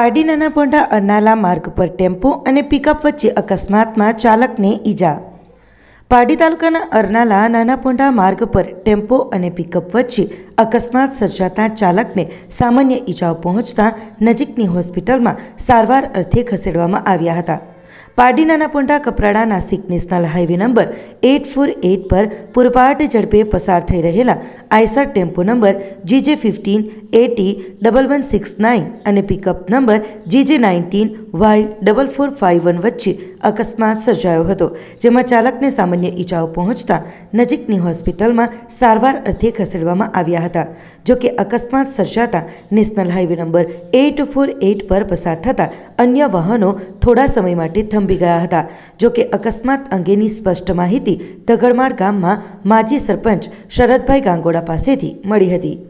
પારડી નાના પોંઢા અરનાલા માર્ગ પર ટેમ્પો અને પિકઅપ વચ્ચે અકસ્માતમાં ચાલકને ઈજા. પારડી તાલુકાના અરનાલા નાના પોંઢા માર્ગ પર ટેમ્પો અને પિકઅપ વચ્ચે અકસ્માત સર્જાતા ચાલકને સામાન્ય ઈજાઓ પહોંચતા નજીકની હોસ્પિટલમાં સારવાર અર્થે ખસેડવામાં આવ્યા હતા. Pardi Nana Pondha Kaprada Nashik national highway number eight four eight પર પૂરપાટ ઝડપે પસાર થઈ રહેલા Eicher tempo number GJ fifteen, AT, double one six nine અને pickup number GJ nineteen Y double four five one વચ્ચે અકસ્માત સર્જાયો હતો, જેમાં ચાલકને સામાન્ય ઈજાઓ પહોંચતા નજીકની હોસ્પિટલમાં સારવાર અર્થે ખસેડવામાં આવ્યા હતા જોકે અકસ્માત સર્જાતા national highway number eight four eight પર પસાર થતા અન્ય વાહનો થોડા સમય માટે થંભી ગયા હતા. જોકે અકસ્માત અંગેની સ્પષ્ટ માહિતી તગડમાળ ગામમાં માજી સરપંચ શરદભાઈ ગાંગોડા પાસેથી મળી હતી.